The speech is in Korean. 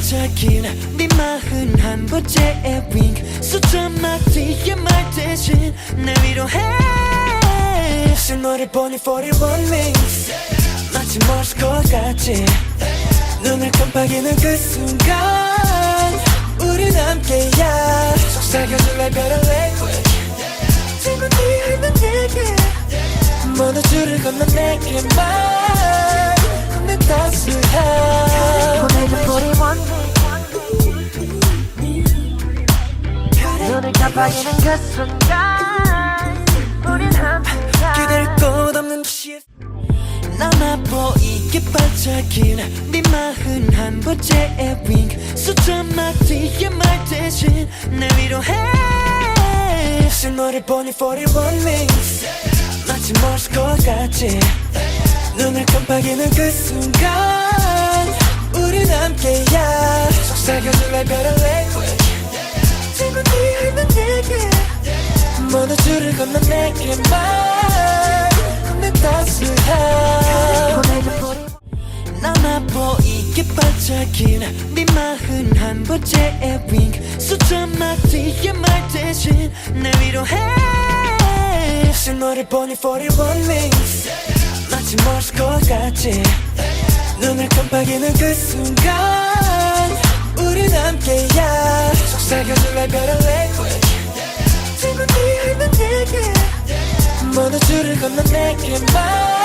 반짝이는 네 마흔 한 번째의 윙. 수천 마디의 말 대신 내 위로해. 너를 보니 41 wings 마치 멀었을 것 같지 눈을 깜빡이는 그 순간 우린 함께야. 속삭여줄래 별의 language 지금 네 있는 내게 모두 줄을 건너 내게만 눈을 깜빡이는 그 순간 우린 함께야 기댈 곳 없는 도시에 남아 보이게 반짝이는 네 마흔 한 번째의 윙. 수천 마디의 말 대신 내 위로해. 너를 보니 41 wings 마치 멀었을 것 같지 눈을 깜빡이는 그 순간 우린 함께야. 속삭여줄래 별의 줄을 건너 내게만. 내 보내준 41 남아 보이게 반짝이는 네 마흔 한 번째의 윙. 수천 마디의 말 대신 내 위로해. 너를 보니 41 wings 마치 멀었을 것 같지 눈을 깜빡이는 그 순간 우린 함께야. 속삭여줄래 별의 language 모두 줄을